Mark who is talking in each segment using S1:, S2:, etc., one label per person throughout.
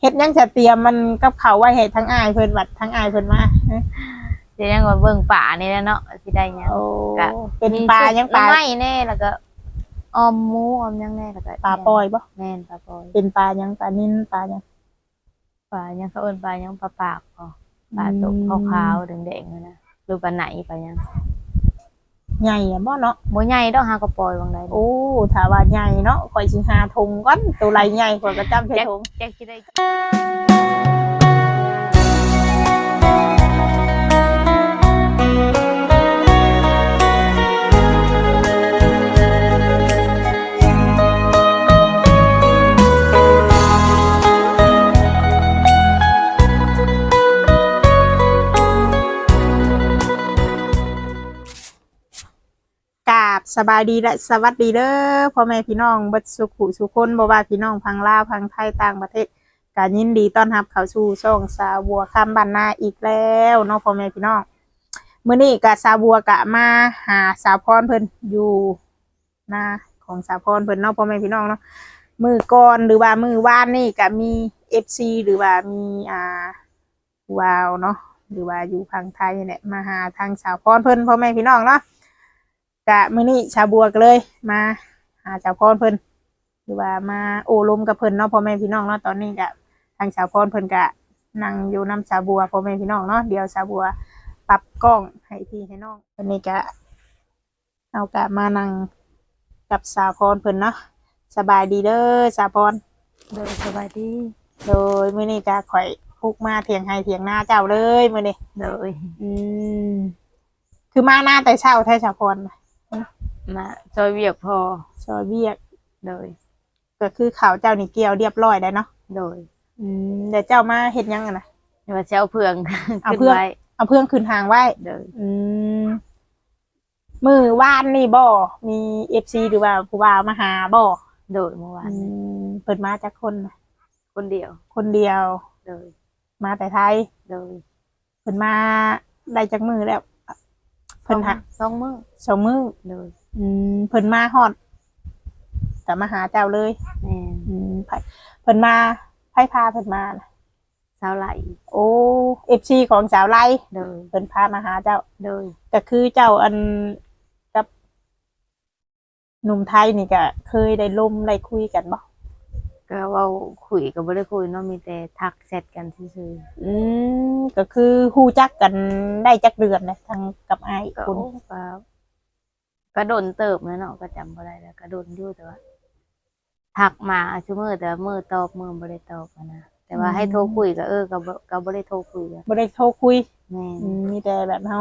S1: เฮ็ดหยังจะเตรียมมันกับเขาวไว้ให้ทั้งอายเพิ่นบัดทั้งอายเพิ่นมา
S2: สิยังว่าเบิ่งป่านี่แหละเนาะสิได้หยัง
S1: โอ้
S2: กะ
S1: เป็นปลายังปลา
S2: หน่อไม้แน่แล้วก็ออมหมูออมหยังแน่แล้วก็
S1: ปลาปอยบ่
S2: แม่นปลาปอย
S1: เป็นปลายังปลานิ่นปลายัง
S2: ปลายังเขาเอิ้นปลายังปลาปากอ๋อปลาตก
S1: อืม
S2: ขาวๆแดงๆนั่นนะหรือปลาไหนปลายัง
S1: ใหญ่อะบ่เนาะ
S2: บ่ใหญ่ดอกหาก็ปล่อยบางใด
S1: โอ้ถ้าว่าใหญ่เนาะข่อยสิหาถุงก่อนตัวไรใหญ่ข่อยก็จำใส่
S2: แจ็ค
S1: ถุง
S2: แจ็คสิได้
S1: บสบายดีและสวัสดีเด้อพ่อแม่พี่น้องบัดสุขุสุคนบ่ว่าพี่น้องพังลาวพังไทยต่างประเทศก็ยินดีต้อนรับเข้าสู่ช่องสาวบัวคำบ้านนาอีกแล้วเนาะพ่อแม่พี่น้องมื้อนี้ก็สาวบัวกะมาหาสาวพรเพิ่นอยู่นาของสาวพรเพิ่นเนาะพ่อแม่พี่น้องเนาะมือก่อนหรือว่ามือว่านนี่ก็มี FC หรือว่ามีอ่าวาวเนาะหรือว่าอยู่พังไทยเนี่แหละมาหาทางสาวพรเพิ่นพ่อแม่พี่น้องเนาะ กะมื้อนี้ชาวบัวก็เลย มาหาชาวพรเพิ่นหรือว่ามาโอ้ลมกับเพิ่นเนาะพ่อแม่พี่น้องเนาะตอนนี้กะทางชาวพรเพิ่นกะนั่งอยู่น้ำชาวบัวพ่อแม่พี่น้องเนาะเดี๋ยวชาวบัวปรับกล้องให้พี่ให้น้องวันนี้กะเอากะมานั่งกับสาวพรเพิ่นเนาะสบายดีเด้อสาวพร
S2: โดยสบายดี
S1: โดยมื้อนี้กะข่อยพุกมาเถียงให้เถียงหน้าเจ้าเลยมื้อนี้
S2: โดย
S1: อืมคือมาหน้าแต่เช้าแท้ชาวพร
S2: มาซอยเวียกพอ
S1: ซอยเบียก
S2: โดย
S1: ก็คือข่าวเจ้านี่เกี่ยวเรียบร้อยได้วเนาะ
S2: โดย
S1: อืมเดี๋ยวเจ้ามาเฮ็ดหยังกันนะ
S2: ว่าสิเอาเพื่อง
S1: เอา
S2: ขึ้น
S1: เพื่อง
S2: ไว้
S1: เอาเพื่องคืนทางไว้
S2: โดย
S1: อืมมือว่านนี่บ่มีเอฟซีหรือว่าผู้บ่าวมาหาบ่
S2: โดยเมื่อวาน
S1: อื
S2: นี้
S1: มเปิดมาจากคนน่ะ
S2: คนเดียว
S1: คนเดียว
S2: โดย
S1: มาแต่ไทย
S2: โดย
S1: เพิ่นมาได้จากมือแล้วเพิ่นหา
S2: สองมื้อ
S1: สองมือ
S2: โดย
S1: อืมเพิ่นมาฮอดแต่มาหาเจ้าเลย
S2: แม่น
S1: อืมไผเพิ่นมาไผพาเพิ่นมาน่ะ
S2: สาวไหล
S1: โอ้เอฟซีของสาวไล่
S2: โดย
S1: เพิ่นพามาหาเจ้า
S2: โดย
S1: ก็คือเจ้าอันกับหนุ่มไทยนี่ก็เคยได้ล่มได้คุยกันบ่
S2: ก็เว้าคุยก็บ่ได้คุยเนาะมีแต่ทักแชทกันซื่อ
S1: อืมก็คือฮู้จักกันได้จักเดือนนะทางกับไอ้าย
S2: ๆก็
S1: คุณ
S2: โอ้ก็ ก็โดนเติบแล้วเนาะก็จำบ่ได้แล้วก็โดนอยู่แต่ว่าทักมาซุมื้อแต่ว่ามื้อตอบมื้อบ่ได้ตอบอะนะแต่ว่าให้โทรคุยก็เออก็บ่ก็บ่ได้โทรคุยอะ
S1: บ่ได้โทรคุย
S2: แม่น
S1: อืมมีแต่แบบเฮา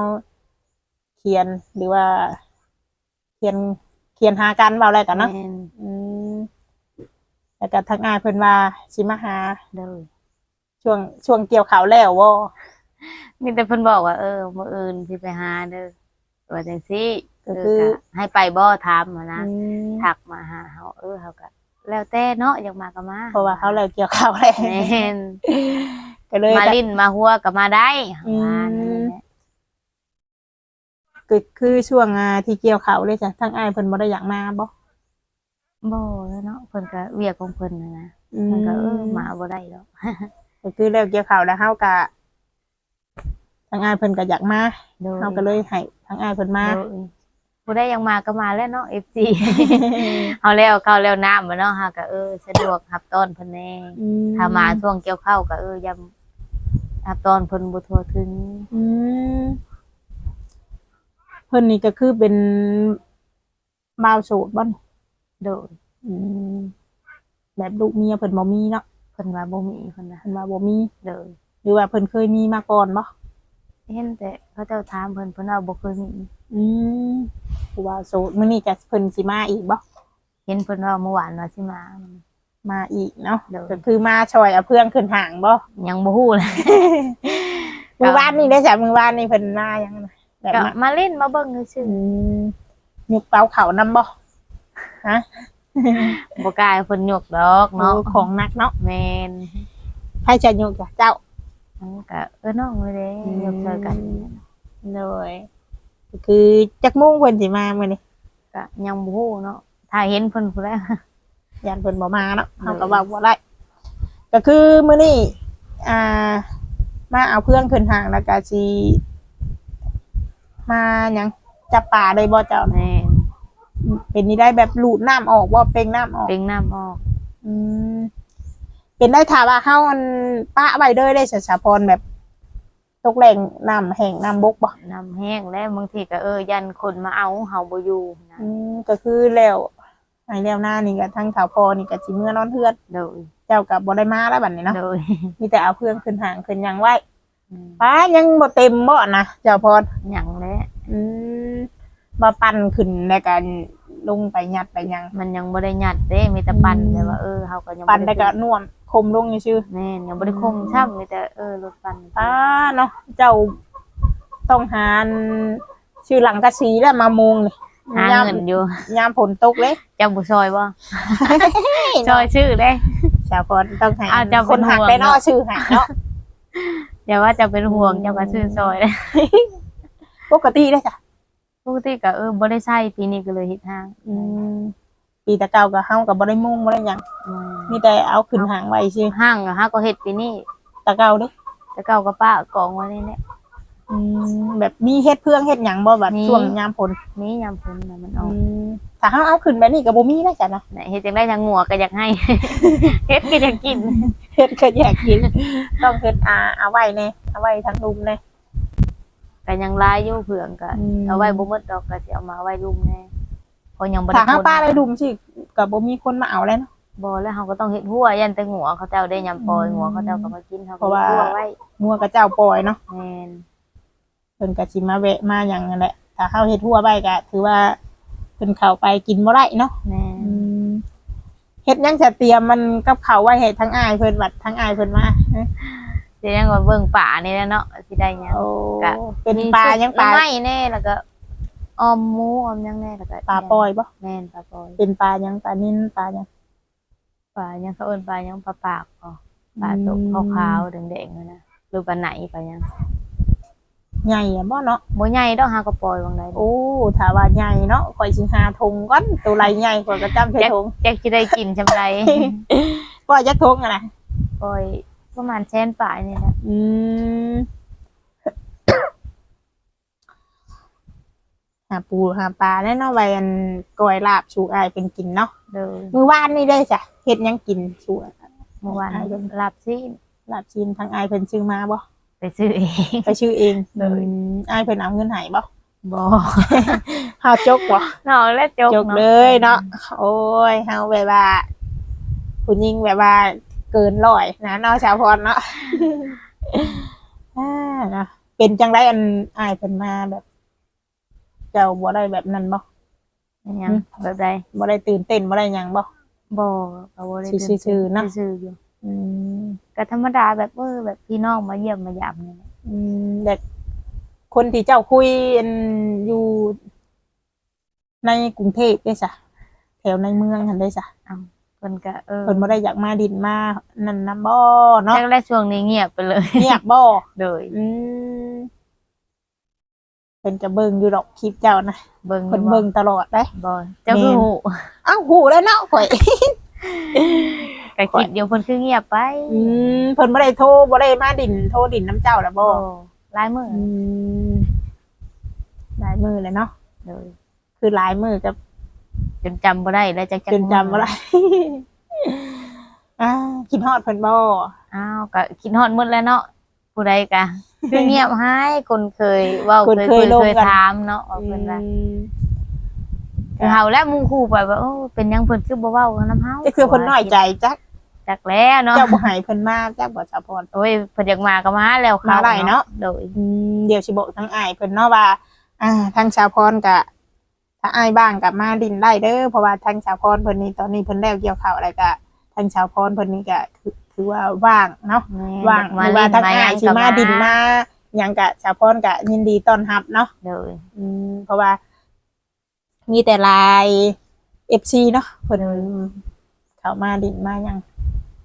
S1: เขียนหรือว่า เขียนเขียนหากันเว้าอะไรกันเนาะ
S2: แม่น
S1: อืมแล้วก็ทางอ้ายเพิ่นว่าสิมาหา
S2: โดย
S1: ช่วงช่วงเกี่ยวข้าวแล้วบ่
S2: มีแต่เพิ่นบอกว่าเออมื้ออื่นสิไปหาเด้อว่าจังซี่
S1: ก็
S2: เอ
S1: คือ
S2: อก็ให้ไปบ่ถามมานะ
S1: อืม
S2: ทักมาหาเฮาเออเฮาก็แล้วแต่เนาะอยากมาก็มา
S1: เพราะว่าเขาแล้วเกี่ยวข้าวแล้ว
S2: แม่น
S1: ก็เลย
S2: มาลิ้นมาหัวก็มาได้
S1: อืม
S2: ว่านั่นแหละ
S1: ก็คือช่วงอ่าที่เกี่ยวเขาวเลยจ้ะทั้งอ้ายเพิ่นบ่ได้อยากมาบ่
S2: บ่แล้วเนาะเพิ่นก็เวียกของเพิ่นนะนะ
S1: อื
S2: เพิ่นก็เออมาบ่ได้ดอก
S1: ก็คือแล้วเกี่ยวเขาวแล้วเฮาก็ทั้งอ้ายเพิ่นก็อยากมา
S2: โดย
S1: เฮาก็เลยให้ทั้งอ้ายเพิ่นมา
S2: โดย ผู้ได้ยังมาก็มาแล้วเนาะ FC เอาแล้วเข้าแล้วน้ำมาเนาะฮะก็เออสะดวกรับต้อนเพิ่นแน่
S1: อื
S2: ถ้ามาช่วงเกี่ยวข้าวก็เออยังรับต้อนเพิ่นบ่ทั่วถึง
S1: อืมเพิ่นนี่ก็คือเป็นบ่าวโสดบ่น
S2: โดย
S1: อืมแบบลูกเมียเพิ่นบ่มีเนาะ
S2: เพิ่นว่าบ่มีเพิ่นนะ
S1: เพิ่นว่าบ่มี
S2: โดย
S1: หรือว่าเพิ่นเคยมีมาก่อนบ่
S2: เห็นแต่เขาเจ้าถามเพิ่นเพิ่นว่าบ่เคยมี
S1: อืมผู้บ่าวโสดมื้อนี้ก็เพิ่นสิมาอีกบ่
S2: เห็นเพิ่นว่าเมื่อวานว่าสิมา
S1: มาอีกเนาะ
S2: เดี๋ยว
S1: ก็คือมาชอยเอาเพื่อนขึ้นห่างบ่
S2: ยังบ่ฮู้เลย
S1: มือวานนี่ได้จ้ะมือวานนี่เพิ่นมายังนะแบบ
S2: ก็
S1: มา
S2: มาเล่นมาเบิ่งซื่อ
S1: อืมยุกเป้าเขานำบ่ฮะ
S2: ๆบ่กล้าให้เพิ่นยกดอก
S1: เนาะ
S2: เนาะ
S1: ของหนักเนาะ
S2: แม่น
S1: ใครจะยุกจ้ะเจ้า
S2: มันก็เออน้องเลยเด้
S1: อืม
S2: ยกช่วยกัน
S1: เลยก็ คือจักมุ่งเพิ่นสิมามื้อนี้
S2: ก็ยังบ่ฮู้เนาะถ้าเห็นเพิ่นพุ่นแล้ว
S1: ยันเพิ่นบ่มาเนาะเฮาก็เว้าบ่ได้ก็คือมื้อนี้อ่า มาเอาเพื่อนขึ้นห่างแล้วก็สิมาหยังจับป่าเลยบ่เจ้า
S2: แม่น
S1: เป็นนี่ได้แบบหลูดน้ำออกบ่เป่งน้ำออก
S2: เป่งน้ำออก
S1: อืมเป็นได้ถามว่าเฮาอันปะไว้เด้อได้สสาพรแบบต กแรงน้ำแห้งน้ำบกบ่
S2: น้ำแห้งแล้วบางทีก็เออยันคนมาเอาเฮาบ่อยู่นะ
S1: อืมก็คือแล้วให้แล้วหน้านี่ก็ทั้งถาวพอนี่ก็สิเมื่อนอนเฮือน
S2: โดย
S1: เจ้าก็บ่ได้มาแล้วบัดนี้เนาะ
S2: โดย
S1: มีแต่เอาเพื่อนขึ้นห่างขึ้นหยังไว้
S2: อืม
S1: ป้ายังบ่เต็มบ่นะเจ้าพร
S2: หยังแล้ว
S1: อืมมาปั่นขึ้นในการลงไปยัดไปหยัง
S2: มันยังบ่ได้หยัดเด้มีแต่ปั่น
S1: อืม
S2: แต่ว่าเออเฮาก็ยัง
S1: ปั่นได้
S2: ได้
S1: ก็น่วม คมลงซื่อ
S2: แม่นยังบ่ได้คมช้ำมีแต่เออรถปั่น
S1: ๆป้าเนาะเจ้าต้องหาอันชื่อหลังกะสีแล้วมามุงนี่
S2: หายา
S1: ม
S2: เงินอยู่
S1: ยามฝนตกเลย
S2: เจ้าบ่ซอยบ่ซอยชื่อเด้
S1: ชาวพรต้องให้
S2: อ้าวเจ้า
S1: คน
S2: เป็น
S1: หัก
S2: ห่วง
S1: ได้เนาะ
S2: เนาะ
S1: ชื่อหักเนาะ
S2: อย่าว่าจะเป็นห่วงเจ้าก็ชื่อซอยเด้
S1: ปกติได้อจ้ะ
S2: ปกติก็เออบ่ได้ใช้ปีนี้ก็เลยเฮ็ดห้าง
S1: อืม ปีแตะเก่าก็เฮาก็บ่ได้มุงบ่ได้หยัง
S2: อืม
S1: มีแต่เอาขึ้นหางไว้ซื่อ
S2: ห้างก็ฮาก็เฮ็ดปีนี้
S1: แตะเก่าเด้อ
S2: แต่เก่าก็ป้ากองไว้นี่แหละ
S1: อืมแบบมีเฮ็ดเพื่องเฮ็ดหยังบ่แบบ
S2: มี
S1: ช่วงยามฝน
S2: มียามฝนน่ะมันอ
S1: อื
S2: อก
S1: มถ้าเฮาเอาขึ้นแบบนี้ก็บ่มีได้จ้ะเนาะ
S2: ไหนเฮ็ดจังได้ทางงัวก็อยากให้ เฮ็ดก็อยากกิน
S1: เฮ็ดก็อยากกิน ต้องเฮ็ดอาเอาไว้แน่เอาไว้ทั้งลุมแน่
S2: ก็ยังหลายอยู่เผื่องก็
S1: อืม
S2: เอาไว้บ่หมดดอกก็สิเอามาไว้รุมแน่เพราะยังบ่ได้
S1: ถ้าเฮา
S2: คน
S1: ป้าไปลุมสิก็บ่มีคนมาเอาแล้วเนาะ
S2: บ่แล้วเฮาก็ต้องเฮ็ดหัวยันแต่งัวเขาเจ้าได้ยำปล่อย
S1: อืม
S2: งัวเขาเจ้าก็มากินเฮา
S1: เพ
S2: ก็
S1: ราะว่า
S2: เฮ็ดหัวไว้
S1: งัวกับเจ้าปล่อยเนาะ
S2: แม่น
S1: เพิ่นก็สิมาแวะมาหยังนั่นแหละถ้าเฮาเฮ็ดหัวไว้ก็ถือว่าเพิ่นเข้าไปกินบ่ได้เนาะ
S2: แม่น
S1: อืมเฮ็ดหยังจะเตรียมมันกับข้าวไว้ให้ทั้งอายเพิ่นบัดทั้งอายเพิ่นมา
S2: สิยังว่าเบิ่งป่านี่แหละเนาะสิได้หยัง
S1: โอ้
S2: กะ
S1: เป็นปลายังปลา
S2: มีซุปหน่อไม้แน่แล้วก็ ออมหมูออมหยังแน่แล้วก็
S1: ปลาปล่อยบ่
S2: แม่นปลาปล่อย
S1: เป็นปลายังปลานิ่นปลายัง
S2: ปลายังเขาเอิ้นปลายังปลาปากอ๋อปลาตัวขาวๆแดงๆนั่นนะหรือปลาไหนปลายัง
S1: ใหญ่อะบ่เนาะ
S2: บ่ใหญ่ดอกหาก็ปล่อยบางใด
S1: โอ้ถ้าว่าใหญ่เนาะข่อยสิหาทงก่อนตัวไรใหญ่ข่อยก็จำใส่ทง
S2: จักสิได้กินจำไร
S1: ก็จักทงอะนะ
S2: ปล่อยประมาณแสนปลายนี่แหละ
S1: อืม หาปูหาปลาแน่เนาะไว้อันก้อยลาบชูอายเป็นกินเนาะ
S2: เด้อ
S1: มื้อวานนี่ได้จ้ะเฮ็ดหยังกินชู
S2: เมื่อวาน
S1: อ่าเบิ่ง
S2: ลาบซีน
S1: ลาบชินทางอายเพิ่นซื้อมาบ่
S2: ไปซื้อเอง
S1: ไปชื่อเอง
S2: เลย
S1: อืมอายเพิ่นเอาเงินให้บ่
S2: บ่
S1: เฮาจกบ่
S2: เนาะแล้วจก
S1: จกเลยเนาะโอ้ยเฮาแบบว่าผู้หญิงแบบว่าเกินร้อยนะเนาะชาวพรเนาะอ่าเนาะเป็นจังไดอันอายเพิ่นมาแบบ เจ้าบ่ได้แบบนั้นบ่
S2: เป็นหยังแบบใด
S1: บ่ได้ตื่นเต้นบ่ได้หยังบ่
S2: บ่ก็บ่ได้
S1: ซื่อๆๆเนาะ
S2: ซื่อๆอยู่
S1: อืม
S2: ก็ธรรมดาแบบเออแบบพี่น้องมาเยี่ยมมายามนี่แหละ
S1: อืมแต่คนที่เจ้าคุยอันอยู่ ในกรุงเทพได้ซะแถวในเมืองหั่นได้ซะ
S2: เพิ่นก็เออ
S1: เพิ่นบ่ได้อยากมาดินมานั่นนํบ่เนาะ
S2: จักได้ช่วงนี้เงียบไปเลย
S1: เงียบบ่
S2: โดย
S1: อืม เพิ่นจะเบิ่งอยู่ดอกคลิปเจ้านะ
S2: เบิ่ง
S1: เพิ่นเบิ่งตลอดเด้
S2: บ่เจ้าคือ
S1: แม่น
S2: หู
S1: อ้าวหูแล้วเนาะข่อย
S2: ก็คิดอยู่เพิ่นคือเงียบไป
S1: อืมเพิ่นบ่ได้โทรบ่ได้มาดินโทรดินน้ำเจ้าแล้วบ่
S2: โอ้หลายมื้อ
S1: อืมหลายมือเลยเนาะ
S2: โดย
S1: คือหลายมือกับ
S2: จนจำบ่ได้แล้วจักจัก
S1: จนจำบ่ได้อ่าคิดฮอดเพิ่นบ่
S2: อ้าวก็คิดฮอดหมดแล้วเนาะผู้ใดก็ คือเงียบหายคนเคยเว้า
S1: คน
S2: เคย
S1: เค
S2: คุ
S1: ย
S2: ย
S1: ลง
S2: เคย
S1: กัน
S2: ถามเนาะว่าเพิ่นว่า
S1: อืม
S2: คือเฮาและหมู่คู่ไปว่าโอ้เป็นหยังเพิ่นคือบ่เว้านำเฮา
S1: จะคือเพิ่นน้อยใจจัก
S2: จักแล้วเนาะ
S1: เจ้าบ่ให้เพิ่นมาจักบ่สะพร
S2: โอ้ยเพิ่นอยากมาก็มาแล้ว
S1: มาได้เนาะ
S2: โดย
S1: อืมเดี๋ยวสิบอกทั้งอายเพิ่นเนาะว่า อ่าทางชาวพรกะถ้าอายบ้างกับมาดินได้เด้อเพราะว่าทางชาวพรเพิ่นนี่ตอนนี้เพิ่นแล้วเกี่ยวข้าวอะไรกะทางชาวพรเพิ่นนี่ก็ถื อถือว่าว่างเนาะ
S2: แม่
S1: ว่างห
S2: มา
S1: รือ
S2: เล่
S1: ว่านทาง
S2: มาห
S1: อา
S2: ยั
S1: ย
S2: ง
S1: สิ
S2: ก็
S1: มาดินมาหยังกะชาวพรกะยินดีต้อนรับเนาะ
S2: โดย
S1: อืมเพราะว่า มีแต่ลาย FC เนาะเพิ่นเข้ามาดินมาหยัง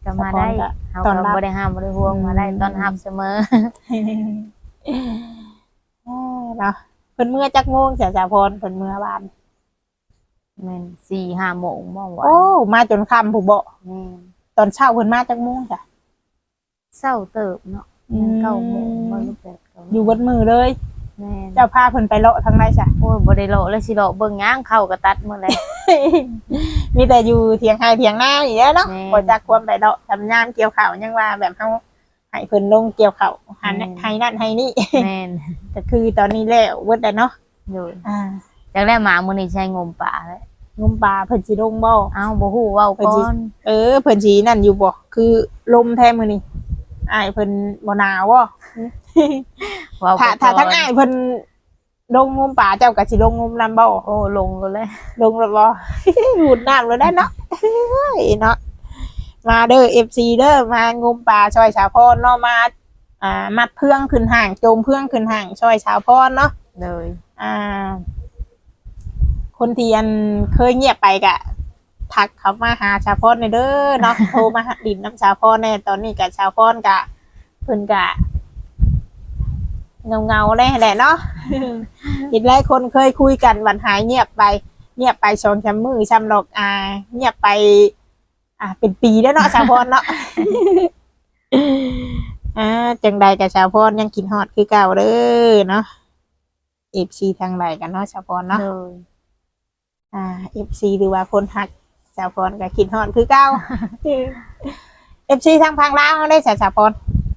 S2: ก็มาได้
S1: สะพรก็
S2: เฮา
S1: ต้อน
S2: ก็
S1: รับ
S2: บ่ได้ห้ามบ่ได้ห่วง
S1: อืม
S2: มาได้ต้อนรับเสมอ
S1: อ่าเนาะเพิ่นเมื่อจักโมงเสียชาวพรเพิ่นเมื่อวาน
S2: แม่น4-5โมงบ่ว่า
S1: โอ้ มาจนค่ำผู้บ่
S2: แม่น
S1: ตอนเช้าเพิ่นมาจักโมงจ้ะ
S2: เศร้าเติบเนาะมันเก้าโมงบ่รู้แปดเก้าโมง
S1: อยู่เบดมือเลย
S2: แม่น
S1: เจ้าพาเพิ่นไปเลาะทางใดจ้ะ
S2: โอ้ยบ่ได้โลเลยสิโลเบิ่งหย่างเข้าก็ตัดหมดเลย
S1: มีแต่อยู่เถียงไห้เถียงหน้าอย่างเงี้ยเนาะ
S2: แม่น
S1: บ่จักความไปเลาะทำงานเกี่ยวข้าวยังว่าแบบเฮาให้เพิ่นลงเกี่ยวข้าวหัน
S2: แม่น
S1: ให้นั่นให้นี่
S2: แม่น
S1: ก็คือตอนนี้แล้วเบิดแล้วเนาะ
S2: โดย
S1: อ่า
S2: จากแรกมามื้อนี้ใช้งมป่าแล้ว
S1: งมปลาเพิ่นสิลงบ่
S2: เอ้าบ่ฮู้เว้า
S1: เพิ่น
S2: ก่
S1: สิ
S2: อน
S1: เออเพิ่นสินั่นอยู่บ่คือลมแท้มื้อนี้อ้ายเพิ่นบ่หนาวบ่
S2: เว้า
S1: ถ้า
S2: ไป
S1: ถ้า
S2: ก่อน
S1: ทั้งอ้ายเพิ่นลงงมปลาเจ้าก็สิลงงมนํบ่
S2: โอ้ลงก็เลย
S1: ลงแล้วบ่หมุดน้ำแล้วได้เนาะเฮ้ยเนาะมาเด้อ FC เด้อมางมปลาช่วยชาวพรเนาะมาอ่ามัดเพื่องขึ้นห่างโจมเพื่องขึ้นห่างช่วยชาวพรเนาะ
S2: เลย
S1: อ่า คนที่อันเคยเงียบไปกะทักเขามาหาชาวพรในอยเด้อเนาะ โทรมาหาดินน้ำชาวพรแน่ตอนนี้กับชาวพรกะเพิ่นกะเงาเงาๆแน่แหละเนาะเห็นหลายคนเคยคุยกันวันหายเงียบไป เงียบไปสองชำมือชำหลอกอ่า เงียบไป อ่า เป็นปีแล้วเนาะชาวพรเนาะอ่าจังใดกับชาวพรยังกินฮอดคือเก่าเด้อเนาะเอฟซีทางใดกันเนาะชาวพรเนาะ
S2: เลย
S1: อ่าเอฟซีหรือว่าคนหักชาวพรกับกินฮอดคือเก่าเอฟซีทางพังลาวเขาได้สาวชาวพร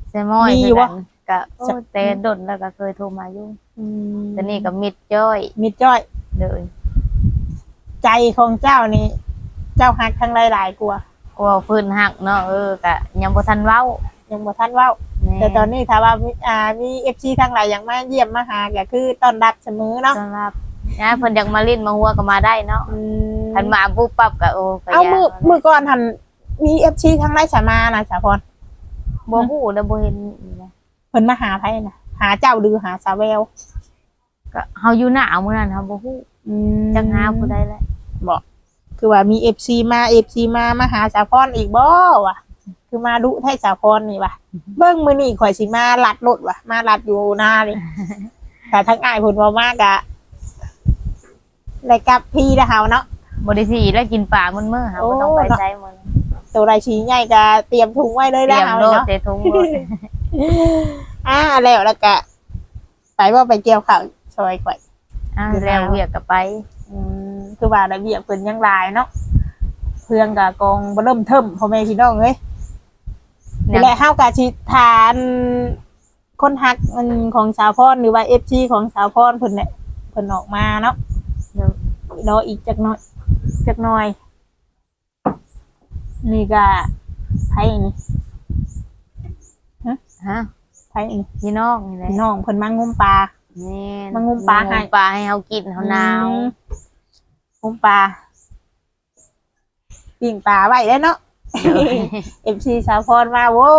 S2: ใช่ม้อย
S1: มี
S2: คือ
S1: วะ
S2: กันก็โอ้
S1: สัก
S2: แต่ดนแล้วก็เคยโทรมาอยู่
S1: อืม
S2: แต่นี่ก็มิดจ้อย
S1: มิดจ้อย
S2: เลย
S1: ใจของเจ้านี่ เจ้าหักทั้งหลายๆกลัวา
S2: ว่าเพิ่นฮักเนาะเออก็ยังบ่ทันเว้า
S1: ยังบ่ทันเว้า
S2: แม่
S1: แต่ตอนนี้ถ้าว่ามีอ่ามีเอฟซีทั้งหลายอย่างมาเยี่ยมมาหาก็คือต้อนรับเสมอเนาะ
S2: ต้อนรับ นะเพิ่นอยากมาเล่นมาหัวก็มาได้เนาะ
S1: อืม
S2: คันมาปุ๊บปั๊บก็โอ้ก็
S1: เอา
S2: ย
S1: มือมือก่อนทันมีเอฟซีทั้งหลายสามานะสาพร
S2: บ่ฮู้แล้วบ่เห็นอีกนะ
S1: เพิ่นมาหาไผนะหาเจ้าหรือหาสาวแวว
S2: ก็เฮาอยู่หน้ามื้อนั้นเฮาบ่ฮู้
S1: อืม
S2: จักหาผู้ใดแหละ
S1: คือว่ามีเอฟซีมาเอฟซีมามาหาสาพรอีกบ่วะคือมาดุไทยสาพรนี่วะเบิ่งมื้อนี้ข่อยสิมาลัดรถวะมาลัดอยู่หน้านี่แต่ทั้งอ้ายเพิ่นบ่มากะ ได้กลับพี่นะเฮาเนาะ
S2: บ่ได้สิแล้วกินปลามื้อมื้อเฮาบ่ต้องไป
S1: โอ้เนาะ
S2: ใช้มื้อ
S1: ตัวไรชี้ใหญ่ก็เตรียมถุงไว้เลย
S2: เตรี
S1: นะ
S2: ยม
S1: เฮา
S2: โลด
S1: เนาะ
S2: เตถุงโลด
S1: อ่าแล้วแล้วก็ไปว่าไปเกี่ยวข้าวซอยข่อย
S2: อ้าวแล้วเวียกก็ไป
S1: อืมคือว่าระเบียบเพิ่นยังหลายเนาะเพื่อนก็กองบ่เริ่มเทิมพ่อแม่พี่น้องเอ้ย
S2: เนี่ย
S1: และเฮาก็สิทานคนฮักมันของสาวพรหรือว่า FG ของสาวพรเพิ่นเนี่ยเพิ่นออกมาเนาะ
S2: เดี๋ยว
S1: รออีกจักหน่อยจักหน่อย นี่ก็ไผนี่
S2: ฮะ
S1: ไผนี่
S2: พี่น้องนี่แหละ
S1: พี่น้องเพิ่นมางมปลา
S2: แม่น
S1: มางมปลาให้
S2: มปลาให้เฮากินเฮาหนาว
S1: อืมงมปลาปิ่งปลาไว้แล้วเนาะเอ็มซีสาวพรมาโว้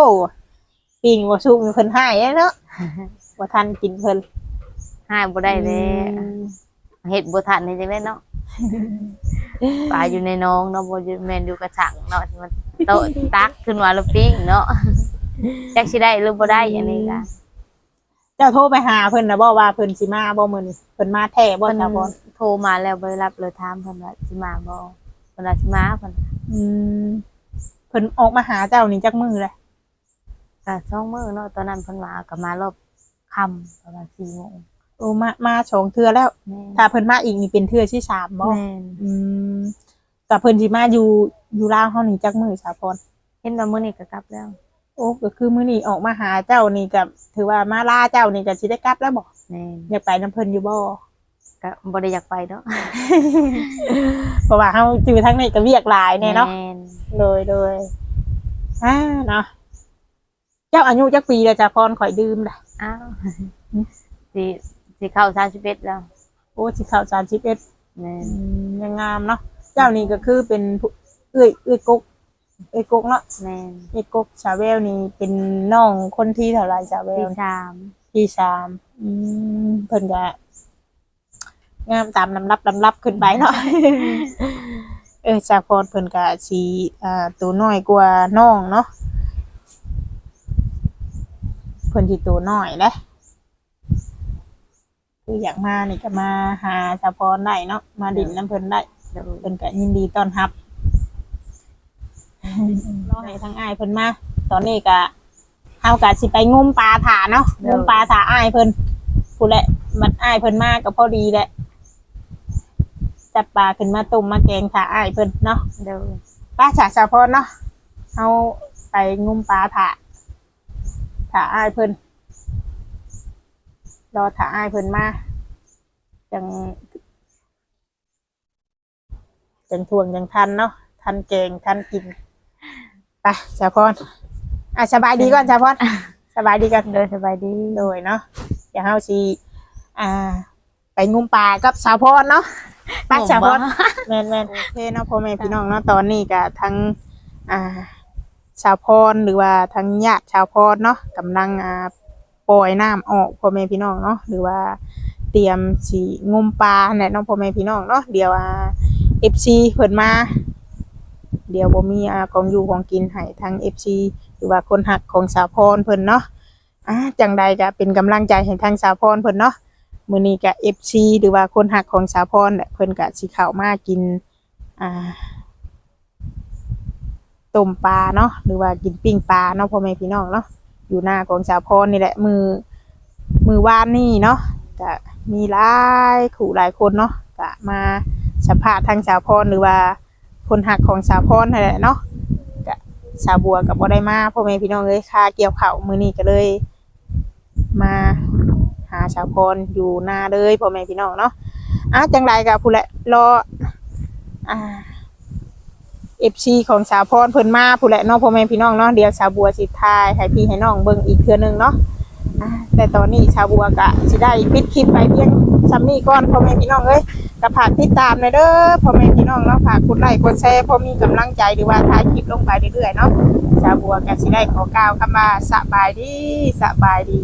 S1: ปิ่งบ่สุกเพิ่นให้แล้วเนาะบ่ทันกินเพิ่น
S2: หายบ่ได้เลย
S1: อืม
S2: เฮ็ดบ่ทันนี่จังได๋เนาะ ปลาอยู่ในหนองเนาะบ่อยู่แม่นอยู่กระชังเนาะที่มันโตะตักขึ้นมาแล้วปิ้งเนาะจักสิได้หรือบ่ได้อันนี้ก็
S1: เจ้าโทรไปหาเพิ่นนะบ่ว่าเพิ่นสิมาบ่มื้อนี้เพิ่นมาแท้บ่
S2: เพิ่น
S1: สาวพร
S2: โทรมาแล้วบ่ได้รับเลยถามเพิ่นว่าสิมาบ่เพิ่นว่าสิมาเพิ่น
S1: อืมเพิ่นออกมาหาเจ้านี่จักมื้อเลย
S2: ก็สองมื้อเนาะตอนนั้นเพิ่นมาก็มารอบค่ำประมาณ4โมง
S1: โอ้มามาสองเทื่อแล้ว
S2: แม่น
S1: ถ้าเพิ่นมาอีกนี่เป็นเทื่อที่สามบ่
S2: แม่น
S1: อืมแต่เพิ่นสิมาอยู่อยู่ลาวเฮานี่จักมื้อสาวพร
S2: เห็นว่ามื้อนี้ก็กลับแล้ว
S1: โอ้ก็คือมื้อนี้ออกมาหาเจ้านี่กับถือว่ามาล่าเจ้านี่ก็สิได้กลับแล้วบ่
S2: แม่น
S1: อยากไปน้ำเพิ่นอยู่บ่
S2: ก็บ่ได้อยากไปเนาะ
S1: เพราะว่าเฮาจือทั้งนี้ก็เวียกหลายแน่เนาะ
S2: แม่น
S1: เลยเลยอ่าเนาะเจ้าอายุจักปีแล้วจ้ะพรข่อยดื่มล่ะ
S2: อ้าวสิ สิเข้า31แล้ว
S1: โอ้สิเข้า31
S2: แม่น
S1: อืมยังงามเนาะเจ้านี่ก็คือเป็นผู้เอ้ยเอ้ยกกเอ้ยกกเนาะ
S2: แม่น
S1: เอ้ยกกชาเวลนี่เป็นน้องคนที่เท่าไหร่ชาเว
S2: ที่
S1: ล
S2: สาม
S1: ที่สามอืมเพิ่นก็งามตามลำรับลำรับขึ้นไปเนาะ เออจากพรเพิ่นก็สีอ่าตัวน้อยกว่าน้องเนาะเพิ่นที่ตัวน้อยเด้ คืออยากมานี่ก็มาหาสะพรได้เนาะมาดินน้ำเพิ่นได้
S2: เดี๋ยว
S1: เพิ่นก็ยินดีต้อนรับรอให้ทั้งอ้ายเพิ่นมาตอนนี้ก็ทเอากะสิไปงมปลาถาเนาะงมปลาถาอ้ายเพิ่นผู้นแหละมันอ้ายเพิ่นมากก็พอดีแหละจับปลาขึ้นมาต้มมาแกงถาอ้ายเพิ่นเนาะ
S2: เดี๋ยว
S1: ป้าฉาสาพรเนาะเอาไปงมปลาถาถาอ้ายเพิ่น รอถาอ้ายเพิ่นมาจังจังทวงจังทันเนาะทันแกงทันกินไปสาพรอะสบายดีก่อนสาพรสบายดีกัน
S2: โดยสบายดี
S1: โดยเนาะเดี๋ยวเฮาสิอ่า ไปงุมปลากับสาวพรเนาะไปสาวพรแม่นแม่นโอเคเนาะพ่อแม่พี่น้องเนาะตอนนี้ก็ทั้งอ่าสาวพรหรือว่าทั้งญาติชาวพรเนาะกำลังอ่า ปล่อยน้ำออกพ่อแม่พี่น้องเนาะหรือว่าเตรียมสิงุมปลาแหละเนาะพ่อแม่พี่น้องเนาะเดี๋ยวอ่า FC เพิ่นมา เดี๋ยวบ่มีอ่าของอยู่ของกินให้ทั้ง FC หรือว่าคนหักของสาวพรเพิ่นเนาะอ่าจังใดก็เป็นกำลังใจให้ทางสาวพรเพิ่นเนาะมื้อนี้ก็ FC หรือว่าคนหักของสาวพรแหละเพิ่นก็สิเข้ามากินอ่าต้มปลาเนาะหรือว่ากินปิ้งปลาเนาะพ่อแม่พี่น้องเนาะ อยู่หน้าของสาวพรนี่แหละมือ มือวานนี่เนาะก็มีหลายขู่หลายคนเนาะก็มาสัมภาษณ์ทางสาวพรหรือว่าคนหักของสาวพรนั่นแหละเนาะสาวบัวกับบ่ได้มาพ่อแม่พี่น้องเอ้ยค่าเกี่ยวข้าวมือนี้ก็เลย มาหาสาวพรอยู่หน้าเลยพ่อแม่พี่น้องเนาะอะจังไรกับผู้ละรออ่า FC ของสาวพรเพิ่นมาผู้แหละเนาะพ่อแม่พี่น้องเนาะเดี๋ยวสาวบัวสิทายให้พี่ให้น้องเบิ่งอีกเทื่อหนึงเนาะแต่ตอนนี้สาวบัวก็สิได้ปิดคลิปไปเพียงซ้ำนี้ก่อนพ่อแม่พี่น้องเอ้ยก็ฝากติดตามหน่อยเด้อพ่อแม่พี่น้องเนาะฝากกดไลค์กดแชร์พอมีกำลังใจหรือว่าถ่ายคลิปลงไปเรื่อยๆเนาะสาวบัวก็สิได้ขอกล่าวคำว่าสบายดีสบายดี